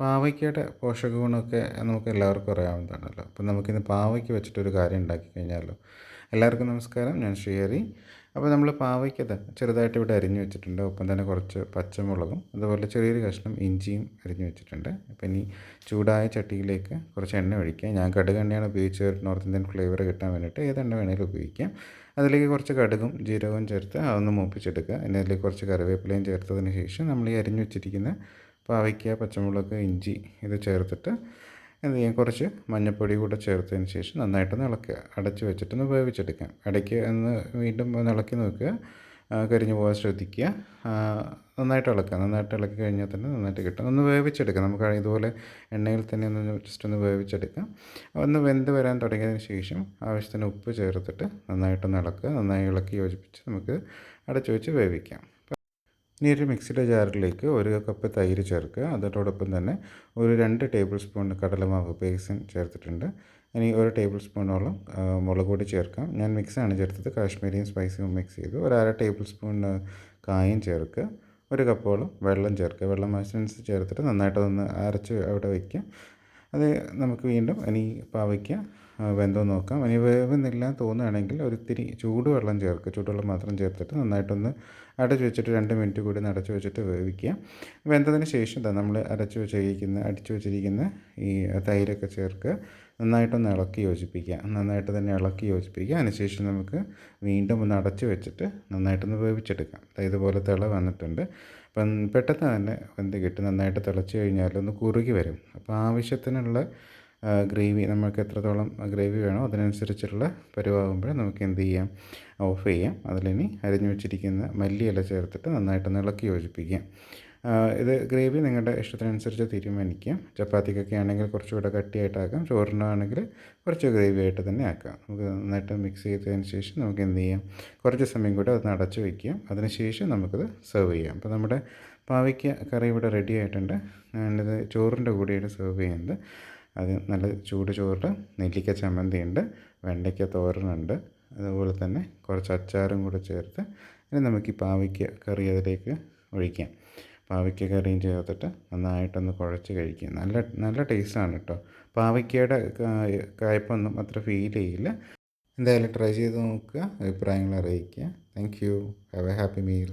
പാവയ്ക്കയുടെ പോഷക ഗുണമൊക്കെ നമുക്ക് എല്ലാവർക്കും അറിയാവുന്നതാണല്ലോ. അപ്പം നമുക്കിന്ന് പാവയ്ക്ക വെച്ചിട്ടൊരു കാര്യം ഉണ്ടാക്കി കഴിഞ്ഞാലോ? എല്ലാവർക്കും നമസ്കാരം. ഞാൻ ശ്രീഹരി. അപ്പോൾ നമ്മൾ പാവയ്ക്ക ചെറുതായിട്ട് ഇവിടെ അരിഞ്ഞു വെച്ചിട്ടുണ്ട്. ഒപ്പം തന്നെ കുറച്ച് പച്ചമുളകും അതുപോലെ ചെറിയൊരു കഷ്ണം ഇഞ്ചിയും അരിഞ്ഞു വെച്ചിട്ടുണ്ട്. അപ്പോൾ ഇനി ചൂടായ ചട്ടിയിലേക്ക് കുറച്ച് എണ്ണ ഒഴിക്കുക. ഞാൻ കടുക് എണ്ണയാണ് ഉപയോഗിച്ച് നോർത്ത് ഇന്ത്യൻ ഫ്ലേവർ കിട്ടാൻ വേണ്ടിയിട്ട് ഏത് എണ്ണ വേണമെങ്കിലും ഉപയോഗിക്കാം. അതിലേക്ക് കുറച്ച് കടുകും ജീരകവും ചേർത്ത് അതൊന്ന് മൂപ്പിച്ചെടുക്കുക. അതിലേക്ക് കുറച്ച് കറിവേപ്പിലയും ചേർത്തതിന് ശേഷം നമ്മൾ ഈ അരിഞ്ഞു വെച്ചിരിക്കുന്ന പാവയ്ക്ക പച്ചമുളക് ഇഞ്ചി ഇത് ചേർത്തിട്ട് എന്ത് ചെയ്യാം? കുറച്ച് മഞ്ഞൾപ്പൊടി കൂടെ ചേർത്തതിന് ശേഷം നന്നായിട്ടൊന്ന് ഇളക്കുക അടച്ച് വെച്ചിട്ടൊന്ന് വേവിച്ചെടുക്കാം. ഇടയ്ക്ക് ഒന്ന് വീണ്ടും ഒന്ന് ഇളക്കി നോക്കുക കരിഞ്ഞു പോകാൻ ശ്രദ്ധിക്കുക. നന്നായിട്ട് ഇളക്കുക. നന്നായിട്ട് ഇളക്കി കഴിഞ്ഞാൽ തന്നെ നന്നായിട്ട് കിട്ടും. ഒന്ന് വേവിച്ചെടുക്കാം. നമുക്ക് ഇതുപോലെ എണ്ണയിൽ തന്നെ ഒന്ന് ജസ്റ്റ് ഒന്ന് വേവിച്ചെടുക്കാം. ഒന്ന് വെന്ത് വരാൻ തുടങ്ങിയതിന് ശേഷം ആവശ്യത്തിന് ഉപ്പ് ചേർത്തിട്ട് നന്നായിട്ടൊന്ന് ഇളക്കുക നന്നായി ഇളക്കി യോജിപ്പിച്ച് നമുക്ക് അടച്ചു വെച്ച് വേവിക്കാം. ഇനി ഒരു മിക്സിയുടെ ജാറിലേക്ക് ഒരു കപ്പ് തൈര് ചേർക്കുക. അതോടൊപ്പം തന്നെ ഒരു രണ്ട് ടേബിൾ സ്പൂൺ കടലമാവ് ബേസൻ ചേർത്തിട്ടുണ്ട്. ഇനി ഒരു ടേബിൾ സ്പൂണോളം മുളക് പൊടി ചേർക്കാം. ഞാൻ മിക്സാണ് ചേർത്തത്. കാശ്മീരിയും സ്പൈസിയും മിക്സ് ചെയ്തു. ഒരു അര ടേബിൾ സ്പൂൺ കായും ചേർക്കുക. ഒരു കപ്പോളം വെള്ളം ചേർക്കുക. വെള്ളം മാസ്റ്റൻസ് ചേർത്തിട്ട് നന്നായിട്ടതൊന്ന് അരച്ച് അവിടെ വയ്ക്കുക. അത് നമുക്ക് വീണ്ടും ഇനി പാവയ്ക്ക. ആ, വെന്തോ നോക്കാം. ഇനി വേവുന്നില്ല തോന്നുകയാണെങ്കിൽ ഒരിത്തിരി ചൂടുവെള്ളം ചേർക്കുക ചൂടുവെള്ളം മാത്രം ചേർത്തിട്ട് നന്നായിട്ടൊന്ന് അടച്ചു വെച്ചിട്ട് രണ്ട് മിനിറ്റ് കൂടി അടച്ചു വെച്ചിട്ട് വേവിക്കുക. വെന്തതിന് ശേഷം നമ്മൾ അരച്ചു വെച്ചിരിക്കുന്ന അടിച്ചു വെച്ചിരിക്കുന്ന ഈ തൈരൊക്കെ ചേർക്കുക നന്നായിട്ടൊന്ന് ഇളക്കി യോജിപ്പിക്കുക. നന്നായിട്ട് തന്നെ ഇളക്കി യോജിപ്പിക്കുക. അതിനുശേഷം നമുക്ക് വീണ്ടും ഒന്ന് അടച്ചു വെച്ചിട്ട് നന്നായിട്ടൊന്ന് വേവിച്ചെടുക്കാം. ഇതുപോലെ തിള വന്നിട്ടുണ്ട്. അപ്പം പെട്ടെന്ന് തന്നെ വെന്ത് കിട്ടും. നന്നായിട്ട് തിളച്ച് കഴിഞ്ഞാൽ ഒന്ന് കുറുകി വരും. അപ്പോൾ ആവശ്യത്തിനുള്ള ഗ്രേവി നമുക്ക് എത്രത്തോളം ഗ്രേവി വേണോ അതിനനുസരിച്ചുള്ള പരുവാകുമ്പോൾ നമുക്ക് എന്ത് ചെയ്യാം? ഓഫ് ചെയ്യാം. അതിലിനി അരിഞ്ഞു വെച്ചിരിക്കുന്ന മല്ലിയില ചേർത്തിട്ട് നന്നായിട്ട് ഇളക്കി യോജിപ്പിക്കാം. ഇത് ഗ്രേവി നിങ്ങളുടെ ഇഷ്ടത്തിനനുസരിച്ച് തീരുമാനിക്കാം. ചപ്പാത്തിക്കൊക്കെ ആണെങ്കിൽ കുറച്ചുകൂടെ കട്ടിയായിട്ടാക്കാം. ചോറിനാണെങ്കിൽ കുറച്ച് ഗ്രേവി ആയിട്ട് തന്നെ ആക്കാം. നമുക്ക് നന്നായിട്ട് മിക്സ് ചെയ്തതിന് ശേഷം നമുക്ക് എന്ത് ചെയ്യാം? കുറച്ച് സമയം കൂടെ അത് അടച്ച് വയ്ക്കാം അതിന് ശേഷം നമുക്കത് സെർവ് ചെയ്യാം. അപ്പോൾ നമ്മുടെ പാവയ്ക്ക കറി ഇവിടെ റെഡി ആയിട്ടുണ്ട്. ഞാനിത് ചോറിന്റെ കൂടെയാണ് സെർവ് ചെയ്യുന്നത്. അത് നല്ല ചൂട് ചോറിൽ നെല്ലിക്ക ചമ്മന്തിയുണ്ട് വെണ്ടയ്ക്ക തോരനുണ്ട് അതുപോലെ തന്നെ കുറച്ച് അച്ചാറും കൂടെ ചേർത്ത് ഇനി നമുക്ക് ഈ പാവയ്ക്ക കറി അതിലേക്ക് ഒഴിക്കാം. പാവയ്ക്ക കറിയും ചേർത്തിട്ട് നന്നായിട്ടൊന്ന് കുഴച്ച് കഴിക്കുക. നല്ല നല്ല ടേസ്റ്റാണ് കേട്ടോ. പാവയ്ക്കയുടെ കായ്പൊന്നും അത്ര ഫീൽ ചെയ്യില്ല. എന്തായാലും ട്രൈ ചെയ്ത് നോക്കുക അഭിപ്രായങ്ങൾ അറിയിക്കുക. Thank you. Have a happy meal.